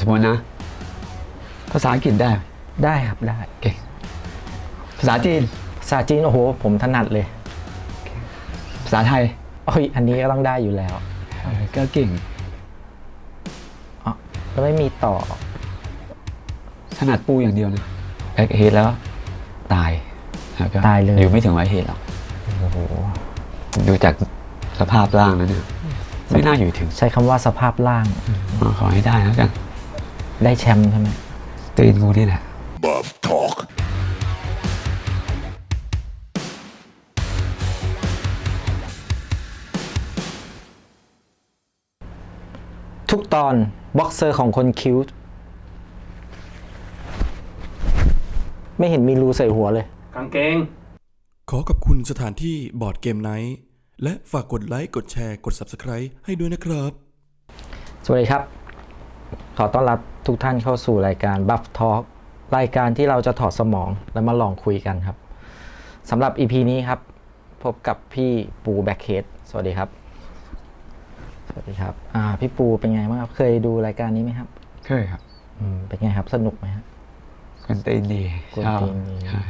สมมตินะ ภาษาอังกฤษได้ ได้ครับได้เก่งภาษาจีน ภาษาจีนโอ้โห ผมถนัดเลยภาษาไทยโอ้ยอันนี้ก็ต้องได้อยู่แล้วเออก็เก่งอ๋อแล้วไม่มีต่อถนัดปูอย่างเดียวนะแบ็คเฮดแล้ว ตายแล้วก็ตายเลย อยู่ไม่ถึงไวท์เฮดหรอกโอ้โหดูจากสภาพร่างแล้วเนี่ยไม่น่าอยู่ถึงใช้คำว่าสภาพร่าง ขอให้ได้แล้วกัน ได้แชมป์ใช่ไหมตีนกูนี่แหละ Bob Talk. ทุกตอนบ็อกเซอร์ของคนคิ้ว ไม่เห็นมีรูใส่หัวเลย กางเกง ขอขอบคุณสถานที่บอร์ดเกมไนท์และฝากกดไลค์ กดแชร์ กด Subscribe ให้ด้วยนะครับ สวัสดีครับ ขอต้อนรับ ทุกท่านเข้าสู่รายการ Buff Talk รายการที่เราจะถอดสมองแล้วมาลองคุยกันครับสำหรับ EP นี้ครับ พบกับพี่ปูแบ็คเฮดสวัสดีครับ สวัสดีครับอ่าพี่ปูเป็นไงบ้างครับ เคยดูรายการนี้ไหมครับ เคยครับอืมเป็นไงครับ สนุกไหมครับคนตีนดีกวนชอบตีนดีใช่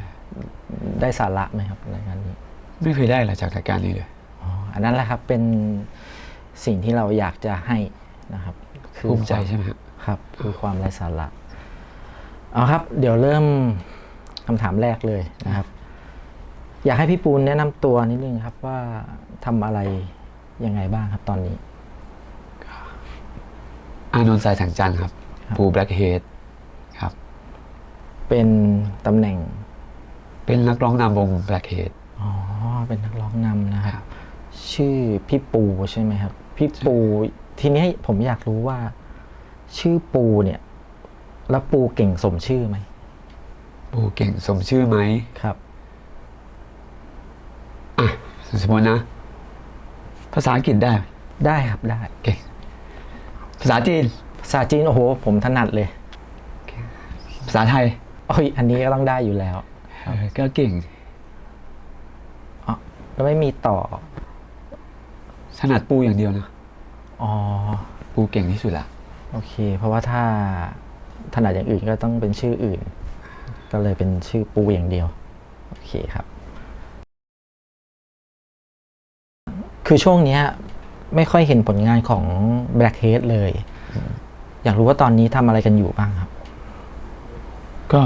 ได้สาระไหมครับรายการนี้ ไม่เคยได้อะไรจากรายการนี้เลยอ๋ออันนั้นแหละครับเป็นสิ่งที่เราอยากจะให้นะครับคือภูมิใจใช่ไหมครับ ครับ คือความไร้สาระเอาครับ เดี๋ยวเริ่มคำถามแรกเลยนะครับ อยากให้พี่ปูนแนะนำตัวนิดนึงครับว่าทำอะไรยังไงบ้างครับตอนนี้ อานนท์สายถังจันทร์ครับครับ ปูแบล็คเฮดครับ เป็นตำแหน่ง เป็นนักร้องนำวงแบล็คเฮด อ๋อ เป็นนักร้องนำนะครับ ชื่อพี่ปูใช่ไหมครับ พี่ปู ทีนี้ผมอยากรู้ว่า ชื่อปูเนี่ย แล้วปูเก่งสมชื่อไหมปูเก่งสมชื่อไหมครับอะสมมตินะ ภาษาอังกฤษได้ ได้ครับได้เก่งภาษาจีน ภาษาจีนโอ้โห ผมถนัดเลย ภาษาไทยโอ้ยอันนี้ก็ต้องได้อยู่แล้วเออก็เก่งอ๋อแล้วไม่มีต่อถนัดปูอย่างเดียวนะอ๋อปูเก่งที่สุดละ โอเค เพราะว่าถ้าถนัดอย่างอื่นก็ต้องเป็นชื่ออื่น ก็เลยเป็นชื่อปูอย่างเดียว โอเคครับ คือช่วงเนี้ยไม่ค่อยเห็นผลงานของ Blackhead เลย อยากรู้ว่าตอนนี้ทำอะไรกันอยู่บ้างครับ ก็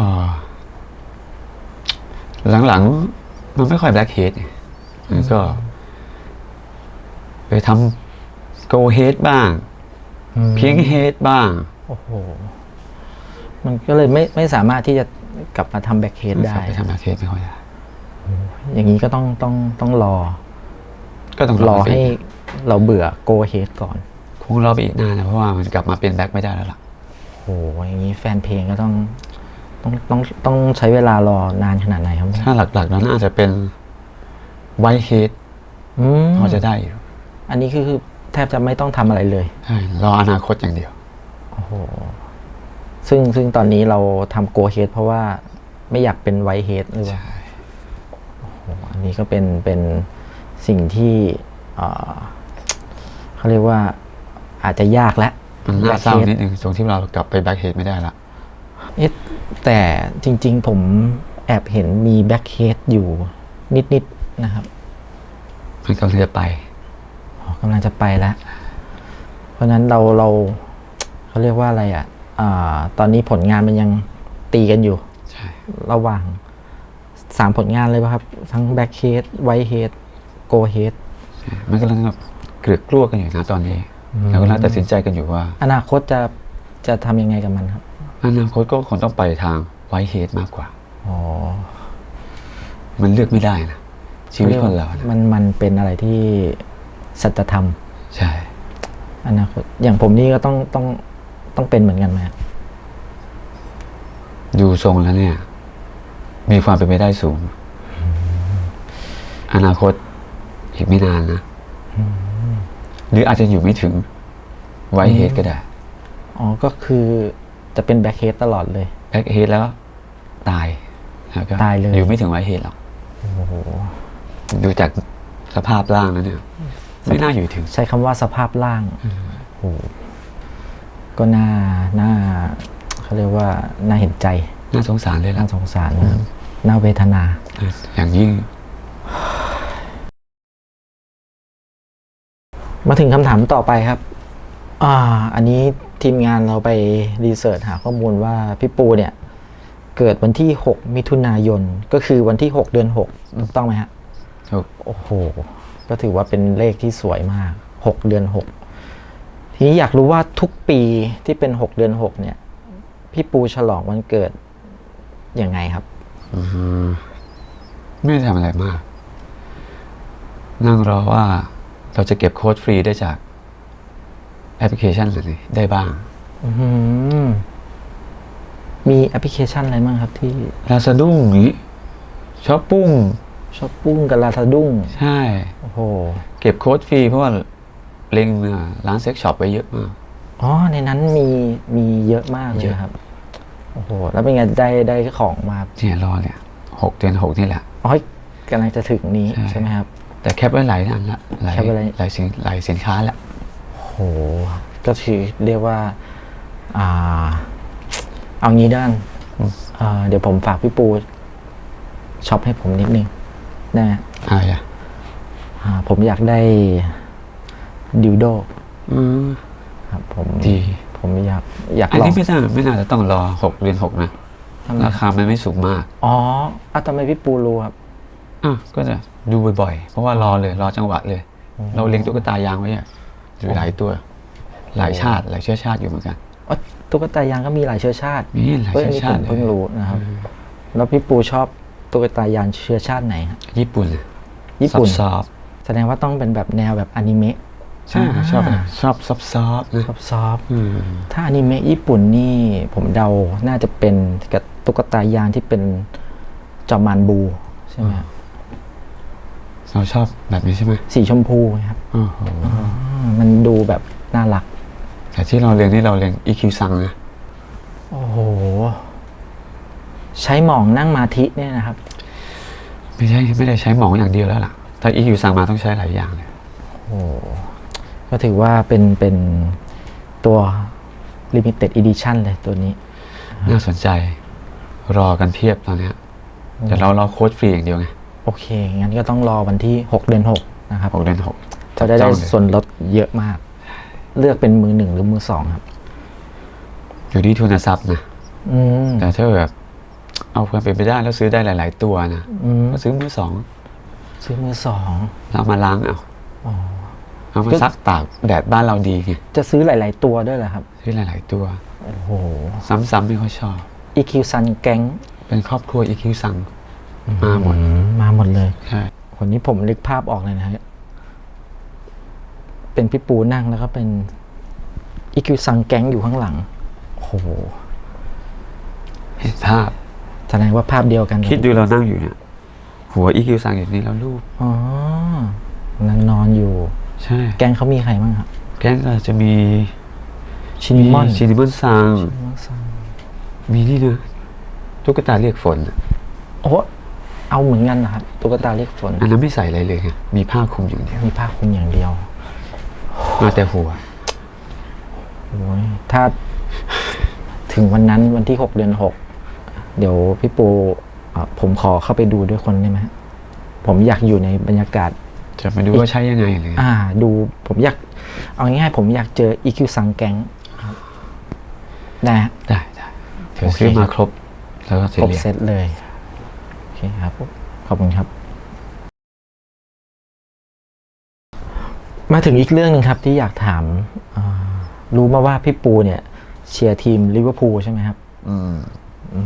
หลังๆ มันไม่ค่อยแบล็คเฮดก็ ไปทำโกเฮดบ้าง เพียงเฮดบ้าง โอ้โห มันก็เลยไม่ไม่สามารถที่จะกลับมาทำแบ็คเฮดได้ ไปทำแบล็คเฮดไม่ค่อยได้ อย่างนี้ก็ต้องต้องต้องรอ ก็ต้องรอไปให้เราเบื่อโกเฮดก่อน คงรอไปอีกนานนะเพราะว่ามันกลับมาเป็นแบ็คไม่ได้แล้วล่ะโอ้โหอย่างนี้แฟนเพลงก็ต้องต้องต้องต้องใช้เวลารอนานขนาดไหนครับเนี่ยถ้าหลักๆแล้วน่าจะเป็นไวท์เฮดอืมพอจะได้อยู่อันนี้คือคือ แทบจะไม่ต้องทำอะไรเลย ใช่รออนาคตอย่างเดียว โอ้โห ซึ่งซึ่งตอนนี้เราทำโกเฮดเพราะว่าไม่อยากเป็นไวเฮดหรือว่าโอ้โหอันนี้ก็เป็นเป็นสิ่งที่เอ่อเขาเรียกว่าอาจจะยากแล้ว มันน่าเศร้า Blackhead นิดนึงตรงที่เรากลับไปแบ็คเฮดไม่ได้ละ เอ๊ะแต่จริงๆผมแอบเห็นมีแบ็คเฮดอยู่นิดๆนะครับ มันกำลังจะไปอ๋อกำลังจะไปแล้ว เพราะฉะนั้นเราเราเขาเรียกว่าอะไรอะอาตอนนี้ผลงานมันยังตีกันอยู่ใช่ระหว่างสามผลงานเลยป่ะครับ ทั้งแบ็คเฮดไวเฮดโกเฮดใช่มันกำลังแบบเกลือกกลัวกันอยู่นะตอนนี้เราก็น่าตัดสินใจกันอยู่ว่า อนาคตจะจะทำยังไงกับมันครับ อนาคตก็คงต้องไปทางไวท์เฮดมากกว่าอ๋อมันเลือกไม่ได้นะชีวิตคนเรานะมันมันเป็นอะไรที่ สัจธรรม ใช่ อนาคต อย่างผมนี่ก็ต้องต้องต้องเป็นเหมือนกันไหมครับดูทรงแล้วเนี่ย มีความเป็นไปได้สูง อนาคตอีกไม่นานนะหรืออาจจะอยู่ไม่ถึงไวท์เฮดก็ได้ อ๋อ ก็คือจะเป็นแบ็คเฮดตลอดเลยแบ็คเฮดแล้ว ตายแล้วก็ตายเลย อยู่ไม่ถึงไวท์เฮดหรอกโอ้โหดูจากสภาพร่างแล้วเนี่ย ไม่น่าอยู่ถึง ใช้คำว่าสภาพร่างโอ้โหก็น่าน่าเขาเรียกว่าน่าเห็นใจน่าสงสารเลยน่าล่ะสงสารนะครับน่าเวทนา อย่างยิ่ง มาถึงคำถามต่อไปครับ อ่า อันนี้ทีมงานเราไปรีเสิร์ชหาข้อมูลว่าพี่ปูเนี่ย เกิดวันที่ 6 มิถุนายน ก็คือวันที่ 6 เดือน 6 ถูกต้องไหมฮะถูกโอ้โห ก็ถือว่าเป็นเลขที่สวยมาก 6 เดือน 6 ทีนี้อยากรู้ว่าทุกปีที่เป็น 6 เดือน 6 เนี่ย พี่ปูฉลองวันเกิดยังไงครับ อืมไม่ได้ทำอะไรมาก นั่งรอว่าเราจะเก็บโค้ดฟรีได้จากแอปพลิเคชันหรือได้บ้าง อื้อหือมีแอปพลิเคชันอะไรบ้างครับที่ ลาซาดุ้งนี้ช้อปปุ้งช้อปปุ้งกับลาซาดุ้ง ใช่ โอ้โหเก็บโค้ดฟรีเพราะว่าเล็งเนี่ยร้านเซ็กช็อปไว้เยอะมาก อ๋อ ในนั้นมีมีเยอะมากเลยเยอะครับ โอ้โห แล้วเป็นไงได้ได้ของมาเนี่ยรอเนี่ยหกเดือนหกนี่แหละอ๋อกำลังจะถึงนี้ใช่ใช่ไหมครับ แต่แคปไว้หลายอันละหลายแคปไว้หลายหลายสินหลายสินค้าละโอ้โห ก็คือเรียกว่า อ่า เอางี้ด้านอ่าเดี๋ยวผมฝากพี่ปูช็อปให้ผมนิดนึงได้ไหมอะไรอะอ่า ผมอยากได้ดิวโดอืมครับผมดี ผมอยากอยากอันลองนี้ไม่น่าไม่น่าจะต้องรอหกเดือนหกนะทำไมราคามันไม่สูงมากอ๋ออะทำไมพี่ปูรู้ครับ อะก็จะดูบ่อยๆ เพราะว่ารอเลยรอจังหวะเลย เราเลี้ยงตุ๊กตายางไว้อะอยู่หลายตัว หลายชาติหลายเชื้อชาติอยู่เหมือนกัน อ๋อตุ๊กตายางก็มีหลายเชื้อชาติมีหลายเฮ้ยอันเชื้อนี้ผมชาติเพิ่งรู้นะครับ แล้วพี่ปูชอบตุ๊กตายางเชื้อชาติไหนครับญี่ปุ่นญี่ปุ่น ซอฟ แสดงว่าต้องเป็นแบบแนวแบบอนิเมะๆใช่ชอบชอบซอฟซอฟๆนะซอฟซอฟอืมถ้าอนิเมะญี่ปุ่นนี่ผมเดาน่าจะเป็นกับตุ๊กตายางที่เป็นจอมานบูใช่ไหมครับเราชอบแบบนี้ใช่ไหมสีชมพูครับโอ้โหอ่ามันดูแบบน่ารัก แต่ที่เราเรียนนี่เราเรียน EQ ซังนะโอ้โห ใช้หมองนั่งมาธิเนี่ยนะครับ ไม่ใช่ไม่ได้ใช้หมองอย่างเดียวแล้วล่ะ ถ้า EQ ซังมาต้องใช้หลายอย่างเลยโอ้ก็ถือว่าเป็นเป็นตัว limited edition เลยตัวนี้ น่าสนใจรอกันเพียบตอนเนี้ยแต่เรารอโค้ดฟรีอย่างเดียวไงโอเค งั้นก็ต้องรอวันที่ 6 เดือน 6 นะครับหกเดือนหกจะได้จัได้บจ้องเลยส่วนลดเยอะมาก เลือกเป็นมือหนึ่งหรือมือสองครับ อยู่ที่ทุนทรัพย์นะอืมแต่ถ้าแบบเอาความเป็นไปได้แล้วซื้อได้หลาย ๆ ตัวนะอืม ก็ซื้อมือสอง ซื้อมือสองแล้วเอามาล้างเอาอ๋อเอามาซักตากแดดบ้านเราดีไงจะซื้อหลาย ๆ ตัวด้วยเหรอครับ ซื้อหลาย ๆ ตัว โอ้โห ซ้ำๆไม่ค่อยชอบ EQ Sun แก๊งเป็นครอบครัว EQ สั่งมาหมดอืมาหมดเลยใช่คนนี้ผมนึกภาพออกเลยนะฮะเป็นพี่ปูนั่งแล้วก็เป็น EQ Sun แก๊งอยู่ข้างหลังโอ้โหเห็นภาพแสดงว่าภาพเดียวกันกับคิดดูเรานั่งอยู่เนี่ย หัว EQ สั่งอยู่นี่แล้วรูปอ๋อนั่งนอนอยู่ ใช่ แก๊งเขามีใครบ้างครับ แก๊งก็จะมีชินิมอนชินิมอนซังชินิมอนซังมีนี่นะตุ๊กตาเรียกฝนโอ้โหเอาเหมือนกันนะครับตุ๊กตาเรียกฝน อันนั้นไม่ใส่อะไรเลยไงมีผ้าคลุมอย่างเดียวมีผ้าคลุมอย่างเดียวมาแต่หัวโอ้ยถ้าถึงวันนั้นวันที่หกเดือนหกเดี๋ยวพี่ปูเอ่อ ผมขอเข้าไปดูด้วยคนได้ไหมฮะผมอยากอยู่ในบรรยากาศ จะมาดูว่าใช้ยังไงเลยอ่า ดูผมอยาก เอาง่ายๆผมอยากเจอ EQ สังแก๊งครับได้ฮะได้ได้เดี๋ยวโอเคซื้อมาครบ แล้วก็จะครบเรียนเซตเลยโอเคครับขอบคุณครับ มาถึงอีกเรื่องหนึ่งครับที่อยากถามอ่ารู้มาว่าพี่ปูเนี่ย เชียร์ทีมลิเวอร์พูลใช่ไหมครับ อืมอื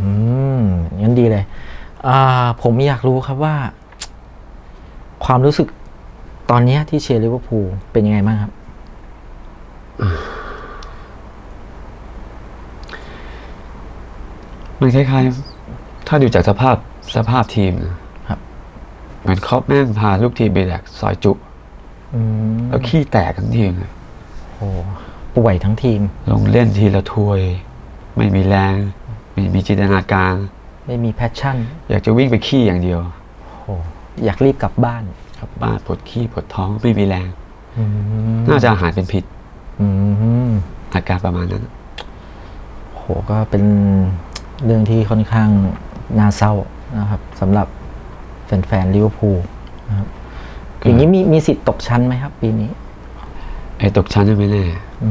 มงั้นดีเลยอ่า ผมอยากรู้ครับว่า ความรู้สึกตอนเนี้ยที่เชียร์ลิเวอร์พูลเป็นยังไงบ้างครับ มันคล้ายๆ ถ้าดูจากสภาพสภาพทีมนะครับเหมือนเขาแม่งพาลูกทีมไปแดกซอยจุอืมแล้วขี้แตกทั้งทีมเลยโอ้ป่วยทั้งทีม ลงเล่นทีละถ้วย ไม่มีแรง ไม่มีจินตนาการ ไม่มีแพชชั่น อยากจะวิ่งไปขี้อย่างเดียว โอ้อยากรีบกลับบ้านกลับบ้านปวดขี้ปวดท้องไม่มีแรงอืมน่าจะอาหารเป็นพิษอืมอาอาการประมาณนั้นโหก็เป็นเรื่องที่ค่อนข้างน่าเศร้านะครับสำหรับแฟนๆลิเวอร์พูลนะครับก็อย่างนี้มีมีสิทธิ์ตกชั้นไหมครับ ปีนี้ ไอ้ตกชั้นยังไม่แน่อื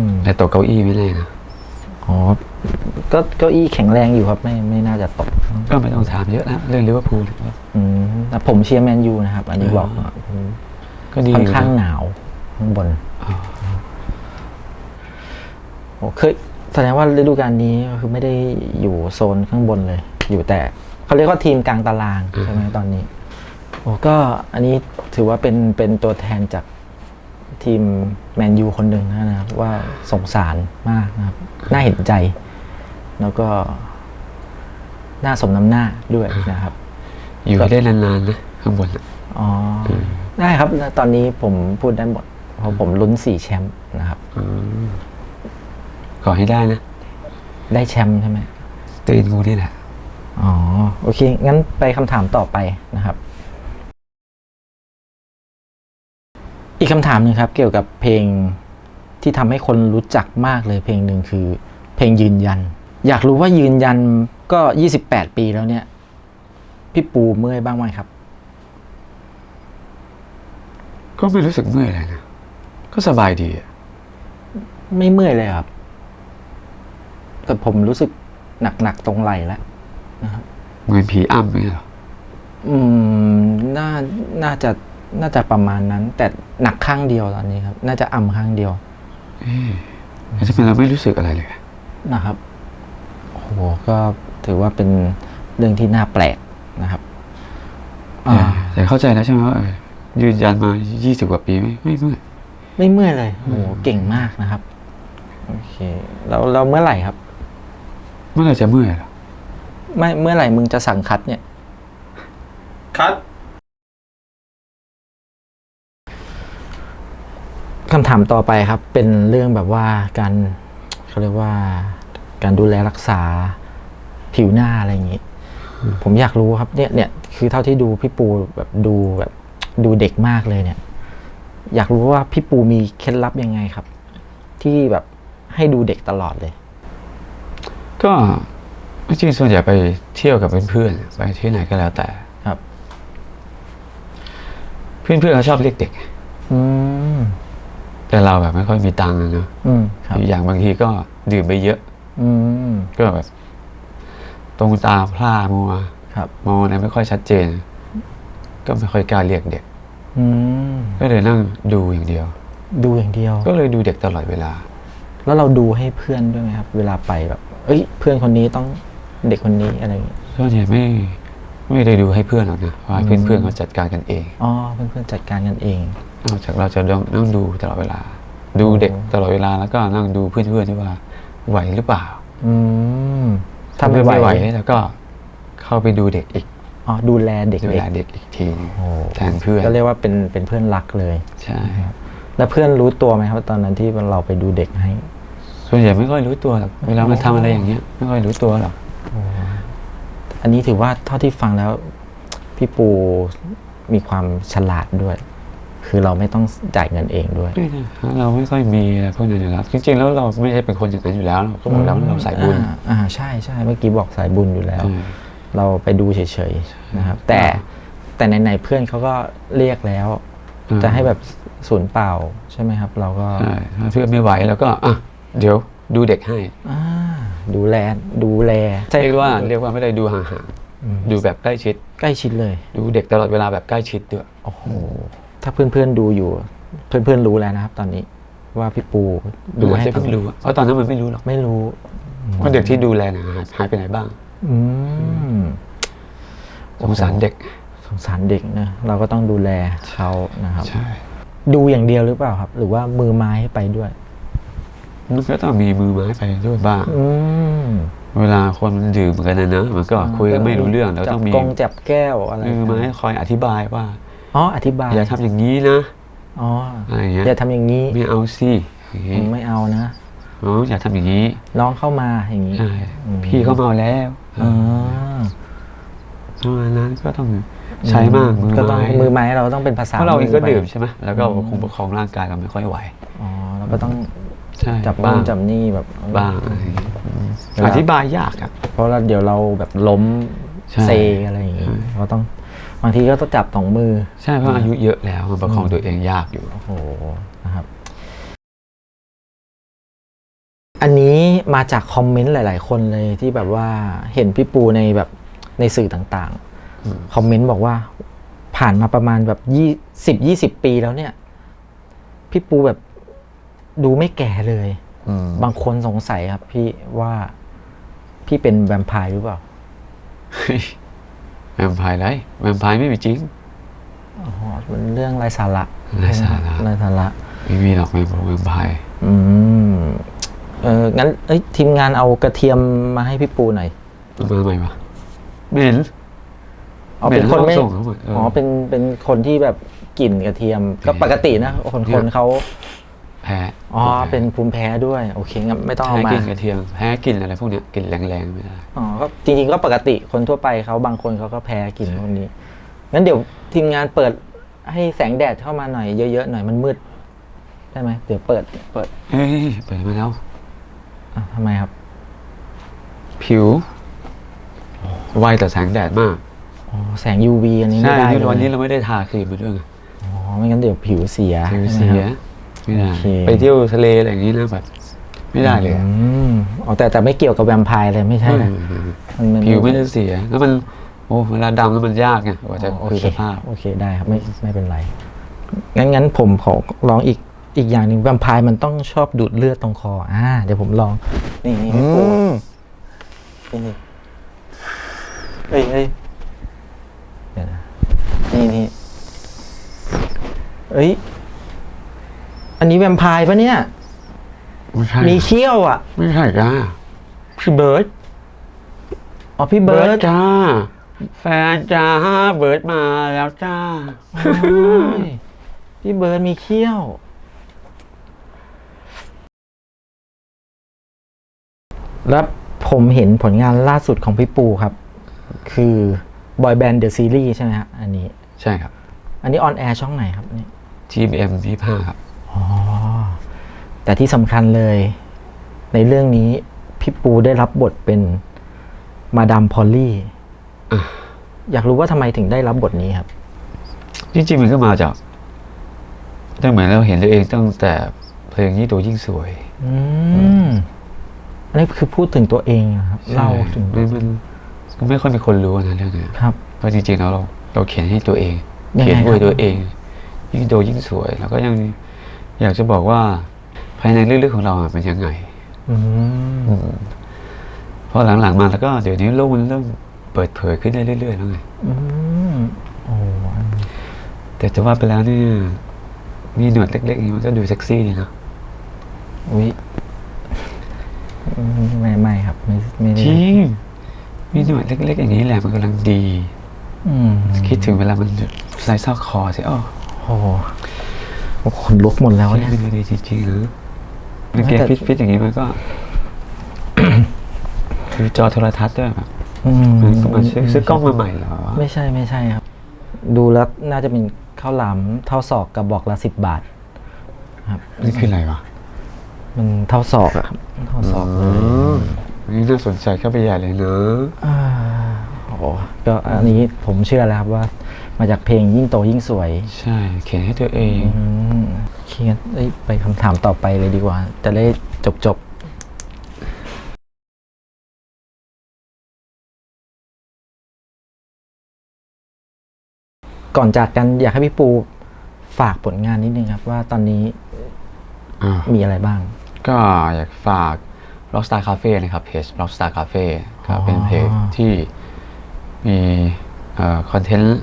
มไอ้ตกเก้าอี้ไม่แน่นะอ๋อ ก็เก้าอี้แข็งแรงอยู่ครับ ไม่ไม่น่าจะตกก็ไม่ต้องถามเยอะแล้วเรื่องลิเวอร์พูลอืมแต่ผมเชียร์แมนยูนะครับ อันนี้บอกก่อนก็ดีค่อนข้างยู่หนะนาวข้างบนโอ้เคยแสดงว่าฤดูกาลนี้ก็คือไม่ได้อยู่โซนข้างบนเลย อยู่แต่เขาเรียกว่าทีมกลางตารางใช่ไหมตอนนี้โอ้ก็อันนี้ถือว่าเป็นเป็นตัวแทนจากทีมแมนยูคนหนึ่งนะครับว่าสงสารมากนะครับ น่าเห็นใจ แล้วก็น่าสมน้ำหน้าด้วยนะครับ อยู่ให้ได้นานๆนะข้างบนน่ะอ๋อได้ครับแล้วตอนนี้ผมพูดได้หมดเพราะผมลุ้นสี่แชมป์นะครับ อืมขอให้ได้นะได้แชมป์ใช่ไหม ตีนกูนี่แหละ อ๋อ โอเค งั้นไปคำถามต่อไปนะครับ อีกคำถามหนึ่งครับ เกี่ยวกับเพลงที่ทำให้คนรู้จักมากเลยเพลงหนึ่งคือ เพลงยืนยัน อยากรู้ว่ายืนยันก็ยี่สิบแปดปีแล้วเนี่ย พี่ปูเมื่อยบ้างไหมครับ ก็ไม่รู้สึกเมื่อยอะไรนะ ก็สบายดีอะไม่เมื่อยเลยครับ แต่ผมรู้สึกหนักๆตรงไหล่แล้วเหมือนผีอ้ำอย่างเงี้ยเหรออืมน่าน่าจะน่าจะประมาณนั้น แต่หนักข้างเดียวตอนนี้ครับ น่าจะอ่ำข้างเดียวแต่ทำไมเราไม่รู้สึกอะไรเลยอะนะครับ โอ้โหก็ถือว่าเป็นเรื่องที่น่าแปลกนะครับอ่าแต่เข้าใจแล้วใช่ไหมว่าเออยืนยันมา 20 กว่าปีไม่ไม่เมื่อยไม่เมื่อยเลยโอ้โหเก่งมากนะครับโอเคแล้วเราเมื่อไหร่ครับ เมื่อไหรจะเมื่อยเหรอไม่เมื่อไหร่มึงจะสั่งคัดเนี่ย คัดคำถามต่อไปครับ เป็นเรื่องแบบว่าการเขาเรียกว่า การดูแลรักษาผิวหน้าอะไรอย่างนี้ ผมอยากรู้ครับเนี่ยเนี่ยคือเท่าที่ดูพี่ปูแบบดูแบบดูเด็กมากเลยเนี่ย อยากรู้ว่าพี่ปูมีเคล็ดลับยังไงครับ ที่แบบให้ดูเด็กตลอดเลย ก็จริงๆส่วนใหญ่ไปเที่ยวกับเพื่อนๆไปที่ไหนก็แล้วแต่ครับ เพื่อนๆเขาชอบเรียกเด็ก อืมแต่เราแบบไม่ค่อยมีตังค์อะเนอะอืมครับ อีกอย่างบางทีก็ดื่มไปเยอะ อืมก็แบบตรงตาพร่ามัวครับมองอะไรไม่ค่อยชัดเจน ก็ไม่ค่อยกล้าเรียกเด็ก อืมก็เลยนั่งดูอย่างเดียว ดูอย่างเดียว ก็เลยดูเด็กตลอดเวลา แล้วเราดูให้เพื่อนด้วยไหมครับ เวลาไปแบบ เอ้ย เพื่อนคนนี้ต้องเด็กคนนี้อะไรอย่างงี้ส่วนใหญ่ไม่ไม่ได้ดูให้เพื่อนหรอกนะว่าเพื่อนๆเขาจัดการกันเองอ๋อเพื่อนๆจัดการกันเองนอกจากเราจะต้องนั่งดูตลอดเวลา ดูเด็กตลอดเวลาแล้วก็นั่งดูเพื่อนๆที่ว่า ไหวหรือเปล่า อืมถ้าถ้าไม่ไม่ไหไหววแล้วก็เข้าไปดูเด็กอีกอ๋อดูแลเด็กดูเด็แลกเด็กอีกทีนึงโอ้แทนเพื่อนก็เรียกว่าเป็นเป็นเพื่อนรักเลย ใช่แล้วเพื่อนรู้ตัวไหมครับตอนนั้นที่เราไปดูเด็กให้ ส่วนใหญ่ไม่ค่อยรู้ตัวหรอกเวลามันทำอะไรอย่างเงี้ย ไม่ค่อยรู้ตัวหรอกอันนี้ถือว่าเท่าที่ฟังแล้ว พี่ปูมีความฉลาดด้วย คือเราไม่ต้องจ่ายเงินเองด้วยไม่นะเราไม่ค่อยมีอะไรพวกนั้นอยู่แล้วจริงๆแล้วเราไม่ใช่เป็นคนอย่างนั้นอยู่แล้วเราก็บอกแล้วว่าเราสายบุญอ่าอ่าใช่ใช่เมื่อกี้บอกสายบุญอยู่แล้วเออเราไปดูเฉยๆนะครับ แต่แต่ไหนๆเพื่อนเขาก็เรียกแล้วอืมจะให้แบบศูนย์เปล่าใช่ไหมครับ เราก็ใช่ถ้าเพื่อนไม่ไหวแล้วก็อะเดี๋ยวดูเด็กให้อ่าดูแลดูแลเรียกว่าเรียกว่าไม่ได้ดูห่างอืมๆดูแบบใกล้ชิด ใกล้ชิดเลย ดูเด็กตลอดเวลาแบบใกล้ชิดด้วยโอ้โห ถ้าเพื่อนๆดูอยู่ เพื่อนๆรู้แล้วนะครับ ตอนนี้ว่าพี่ปูดูดูให้ให้เพิ่งรู้อะเพราะตอนนั้นมันไม่รู้หรอกไม่รู้ว่าเด็กที่ดูแลเนี่ยหายหายไปไหนบ้างอืมสงสารเด็ก สงสารเด็กนะเราก็ต้องดูแลเขานะครับใช่ดูอย่างเดียวหรือเปล่าครับ หรือว่ามือไม้ให้ไปด้วยมันก็ต้องมีมือไม้ไปด้วยบ้างอืมเวลาคนมันดื่มกันนะเนอะมันก็คุยกันไม่รู้เรื่องแล้วจับต้องมีกงจับแก้วอะไรมือไม้คอยอธิบายว่า อ๋ออธิบายอย่าทำอย่างนี้นะอ๋ออะไรอย่างเงี้ยอย่าทำอย่างนี้ไม่เอาสิอย่างผงี้มไม่เอานะอ๋ออย่าทำอย่างนี้ น้องเข้ามาอย่างนี้ใช่อืมพี่เขาเมาแล้วอ๋อประมาณนั้นก็ต้องใช้มากมือก็ต้องไม้มือไม้เราต้องเป็นภาษาเพราะเราเองก็ไปดื่มใช่ไหมแล้วก็คงประคองร่างกายเราไม่ค่อยไหวอ๋อเราก็ต้องใช่จับบ้าบ้างงจับนี่แบบบ้างอะไรอย่างเงี้ยเวลาอธิบายยากอะเพราะว่าเดี๋ยวเราแบบล้มใช่เซอะไรอย่างงี้เราต้องบางทีก็ต้องจับสองมือ ใช่เพราะอายุเยอะแล้วมันประคองตัวเองยากอยู่ โอ้โหนะครับ อันนี้มาจากคอมเมนต์หลาย ๆ คนเลยที่แบบว่าเห็นพี่ปูในแบบในสื่อต่างอืมๆคอมเมนต์บอกว่าผ่านมาประมาณแบบยี่สิบยี่สิบปีแล้วเนี่ย พี่ปูแบบดูไม่แก่เลยบางคนสงสัยครับพี่ว่าพี่เป็นแวมไพร์หรือเปล่าเฮ้ย แวมไพร์ไรแวมไพร์ไม่มีจริงอ๋อเป็นเรื่องไร้สาระไร้สาระไร้สาระไม่มีหรอกแวมแวมไพร์อืมเอองั้นเอ้ยทีมงานเอากระเทียมมาให้พี่ปูหน่อยมันมาใหม่ปะไม่เห็นเอาเป็นคนไม่ไม่ต้องส่งเขาหมดเอออ๋อ๋อเป็นเป็นคนที่แบบกลิ่นกระเทียม ก็ปกตินะคนเนี่คยนเขา แพ้อ๋อเป็นภูมิแพ้ด้วยโอเคงั้นไม่ต้องเอาแพ้มากินกระเทียมแพ้กินอะไรพวกเนี้ยกินแรงๆไม่ได้อ๋อก็จริงๆก็ปกติคนทั่วไปเขาบางคนเขาก็แพ้กลิ่นพวกนี้งั้นเดี๋ยวทีมงานเปิดให้แสงแดดเข้ามาหน่อยเยอะๆหน่อยมันมืดได้ไหมเดี๋ยวเปิดเปิดเฮ้ยเปิดมาแล้วอะทำไมครับ ผิวไวต่อแสงแดดมากอ๋อแสง UV อันนี้ใช่ไม่ได้ที่วันนี้เลยเราไม่ได้ทาครีมมาด้วยไงอ๋อไม่งั้นเดี๋ยวผิวเสียผิวใช่เสีไหมยครับ ไม่ได้ โอเค ไปเที่ยวทะเลอะไรอย่างนี้นะแบบไม่ได้เลยอะอืมอ๋อแต่แต่ไม่เกี่ยวกับแวมไพร์เลยไม่ใช่นะอืมมันนผิวไม่ได้เสีย แล้วมันโอ้เวลาดำแล้วมันยากไงกว่าจะโอคือเคสภาพ โอเคได้ครับไม่ไม่เป็นไรงั้นงั้นผมขอลองอีกอีกอย่างหนึ่งแวมไพร์มันต้องชอบดูดเลือดตรงคออ่าเดี๋ยวผมลองนี่นี่พี่ปูนี่นี่เฮ้ยเฮ้ยเดี๋ยวนะนี่นี่เอ้ย อันนี้แวมไพร์ปะเนี่ย ไม่ใช่มีเขี้ยวอะ ไม่ใช่จ้าพี่เบิร์ดอ๋อพี่เบิร์ดจ้า แฟนจ้าเบิร์ดมาแล้วจ้าโอ้ยพี่เบิร์ดมีเขี้ยว แล้วผมเห็นผลงานล่าสุดของพี่ปูครับ คือบอยแบนด์เดอะซีรีส์ใช่ไหมฮะอันนี้ ใช่ครับ อันนี้ออนแอร์ช่องไหนครับเนี่ย GMM ยี่ห้าครับอ๋อ แต่ที่สำคัญเลย ในเรื่องนี้พี่ปูได้รับบทเป็นมาดามพอลลี่อะอยากรู้ว่าทำไมถึงได้รับบทนี้ครับ จริงๆมันก็มาจากตั้งเหมือนเราเห็นตัวเองตั้งแต่เพลงยิ่งโตยิ่งสวย อืมอันนี้คือพูดถึงตัวเองนะครับเล่าถึงใช่มันมันก็ไม่ค่อยมีคนรู้นะเรื่องเนี้ยครับเพราะจริงๆแล้วเราเราเขียนให้ตัวเอง ยังไงเขียนด้วคยรับ ตัวเอง ยิ่งโตยิ่งสวย แล้วก็ยังอยากจะบอกว่า ภายในลึกๆของเราอะเป็นยังไงอืมเพราะหลังๆมาแล้วก็เดี๋ยวนี้โลกมันเริ่มเปิดเผยขึ้นได้เรื่อยๆแล้วไงอืมโอ้แต่จะว่าไปแล้วนี่มีหนวดเล็กๆอย่างนี้มันก็ดูเซ็กซี่ดีนะอุ้ยอืมไม่ไม่ครับไม่ไม่ได้จริงมีหนวดเล็ก ๆ อย่างนี้แหละมันกำลังดีอืมคิดถึงเวลามันใส่ซอกคอสิอ๋อโอ้โหขนลุกหมดแล้วเนี่ยมันดูดีจริงๆนะมันเกแต่ฟิตฟิตๆอย่างนี้มันก็ คือจอโทรทัศน์ด้วยแบบอืมมันก็มาซื้อซื้อกล้องมาใหม่เหรอไม่ใช่ไม่ใช่ครับ ดูแล้วน่าจะเป็นข้าวหลามเท่าศอกกระบอกละสิบบาท ครับนี่คืออะไรวะมันเท่าศอกอะครับเท่าศอกเลยอันนี่น่าสนใจเข้าไปใหญ่เลยเนอะอ่าโอ้โหก็อันนี้ผมเชื่อแล้วครับว่า มาจากเพลงยิ่งโตยิ่งสวย ใช่ เขียนให้ตัวเองอืมโอ เคงั้นเอ้ยไปคำถามต่อไปเลยดีกว่า จะได้จบจบก่อนจากกันอยากให้พี่ปูฝากผลงานนิดนึงครับ ว่าตอนนี้อ่า มีอะไรบ้าง ก็อยากฝาก Rockstar Cafe นะครับเพจ Rockstar Cafe ก็อ๋อเป็นเพจที่มีคอนเทนต์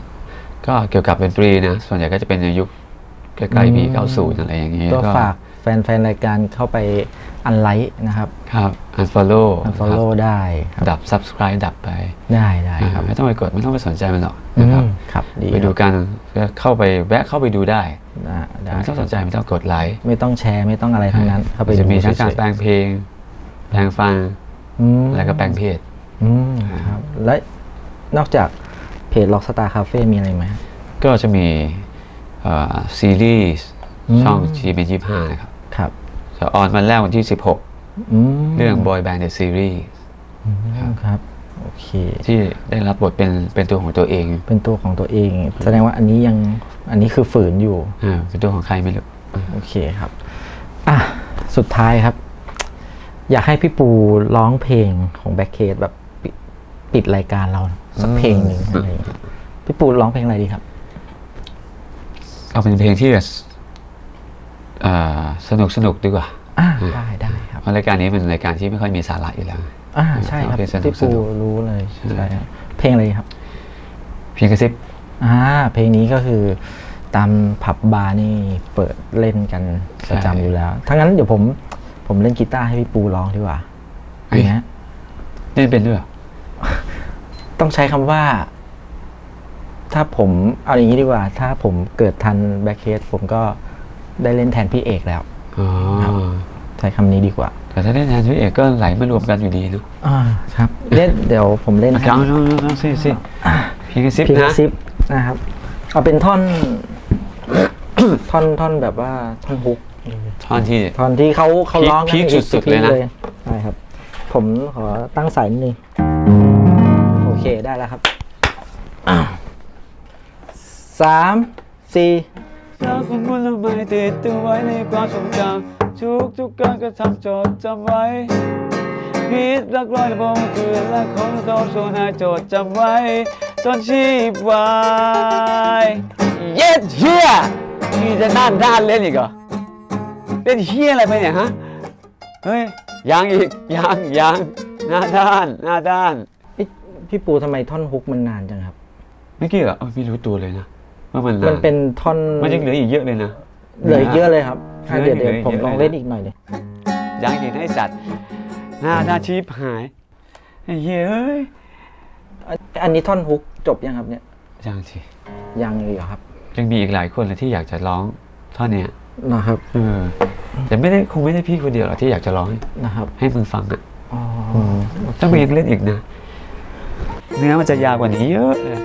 ก็เกี่ยวกับดนตรีนะ ส่วนใหญ่ก็จะเป็นในยุค ใกล้ๆปี90อะไรอย่างนี้ก็ฝากแฟนๆรายการเข้าไปอันไลค์นะครับ ครับ unfollow อันฟอลโล่ได้ครับดับ subscribe ดับไป ได้ได้นะคครัรับบไม่ต้องไปกด ไม่ต้องไปสนใจมันหรอกอืนะครับมครับดีไปดูครับกันก็เข้าไปแวะเข้าไปดูได้ได้ได้ไม่ต้องสนใจไม่ต้องกดไลค์ไม่ต้องแชร์ไม่ต้องอะไรทั้งนั้น เข้าไปจะมีดูทั้งการเฉยๆแปลงเพลง แปลงฟังอืมแล้วก็แปลงเพศอืมครับและนอกจากเพจ Rockstar Cafe มีอะไรไหมก็จะมีเอ่อ ซีรีส์อืมช่อง g เป็นยี่ห้านะครับครับสจะออนวันแรกวันที่อืม16 เรื่อง Boy Band the Series ครับโอเค ที่ได้รับบทเป็นเป็นตัวของตัวเอง เป็นตัวของตัวเอง แสดงว่าอันนี้ยังอันนี้คือฝืนอยู่อ่าเป็นตัวของใครไม่รู้โอเคครับอะสุดท้ายครับ อยากให้พี่ปูร้องเพลงของแบ็คเคสแบบปิดปิดรายการเราสักเพลงหนึ่งอะไรอย่างเงี้ยพี่ปูร้องเพลงอะไรดีครับ เอาเป็นเพลงที่แบบอ่าสนุกสนุกดีกว่าอ่าได้ได้ครับเพราะรายการนี้เป็นรายการที่ไม่ค่อยมีสาระอยู่แล้วอ่าใช่ครับเอาเพลงสนุพี่กสปูนุกรู้เลยใช่ครับเพลงอะไรครับ เพียงกระซิบอ่าเพลงนี้ก็คือตามผับบาร์นี่เปิดเล่นกันประจำอยู่แล้วถ้างั้นเดี๋ยวผมผมเล่นกีตาร์ให้พี่ปูร้องดีกว่าอย่างเงี้ยเล่นเป็นด้วยเหรอต้องใช้คำว่า ถ้าผมเอาอย่างนี้ดีกว่า ถ้าผมเกิดทันแบ็คเคสผมก็ได้เล่นแทนพี่เอกแล้วอ๋อครับใช้คำนี้ดีกว่า แต่ถ้าเล่นแทนพี่เอกก็ไหลมารวมกันอยู่ดีเนาะอ่าครับเล่นเดี๋ยวผมเล่นให้เอาเอาเอาเอาสิสิเพียงกระซิบเพียงกนะระซิบนะครับ เอาเป็นท่อน ท่อนท่อนแบบว่าท่อนฮุกท่อนที่ตอนที่เขาเขาร้องกันพีคอีกสุดๆเลยนะพีคใช่ครับ ผมขอตั้งสายนิดนึงโอเคได้แล้วครับอะ สามสี่รักคุณบุญละไมติดตัวไว้ในความทรงจำทุกทุกการกระทำจดจำไว้พีดรักร้อยระบมคือรักของเราโซนาจดจำไว้จนชีพวายเย็ดเฮียนี่จะน่านด้านเล่นอีกเหรอเล่นเฮียอะไรไปเนี่ยฮะเฮ้ยยังอีกยังยังหน้าด้านหน้าด้านเอ๊ะพี่ปูทำไมท่อนฮุกมันนานจังครับไม่เกี่ยวอะเอ้ยไม่รู้ตัวเลยนะ ว่ามันนามันนเป็นท่อนมันยังเหลืออีกเยอะเลยนะ เหลืออีกเยอะเลยครับอะเหลืเดี๋อยวอีกเดี๋ยวผมเยอะลองเลยนะเล่นอีกหน่อยเลยยังอีกให้สัตว์ หน้าหน้าชีพหายไอ้เหี้ยเอ้ยอันนี้ท่อนฮุกจบยังครับเนี่ย ยังสิยังอยู่เหรอครับยังมีอีกหลายคนเลยที่อยากจะร้องท่อนเนี้ยนะครับเออแต่ไม่ได้คงไม่ได้พี่คนเดียวหรอกที่อยากจะร้องให้นะครับให้มึงฟังอะอ๋อต้องไปยังเล่นอีกนะ เนื้อมันจะยาวกว่านี้เยอะเลย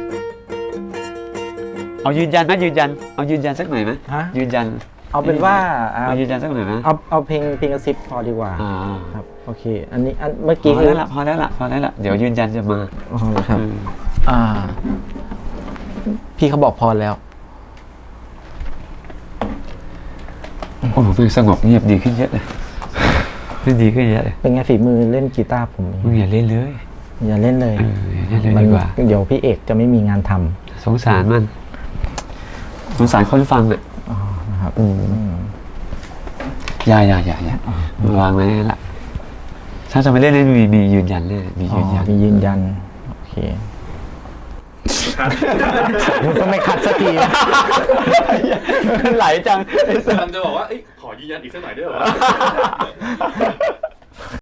เอายืนยันไหมยืนยัน เอายืนยันสักหน่อยไหมฮะ ยืนยันเอาเป็นว่าอ่าเอายืนยันสักหน่อยไหมเอาเอาเพลงเพลงกระซิบพอดีกว่าอ่าครับโอเค อันนี้อันเมื่อพกี้อคือแล้วล่ะพอแล้วล่ะพอแล้วล่ะเดี๋ยวยืนยันจะมาอ๋อเหรอครับ อืมอ่า พี่เขาบอกพอแล้ว โอ้โหมันสงบเงียบดีขึ้นเยอะเลยมันดีขึ้นเยอะเลยเป็นไงฝีมือเล่นกีตาร์ผมมึงอย่าเล่นเลย อย่าเล่นเลยเอออย่าเล่นเลยมัดีกว่า เดี๋ยวพี่เอกจะไม่มีงานทำสงสารมัน สงสารคนฟังอะอ๋อนะครับอืมอย่าอย่าอย่าอย่าวางไว้นั่นแหละ ถ้าจะไม่เล่นนี่มีมียืนยันเลยมีอ๋อยืนยันมียืนยันโอเคมันก็ไม่คัดสักทีนะไหลจังกำลังจะบอกว่าเอ้ยขอยืนยันอีกสักหน่อยได้เหรอ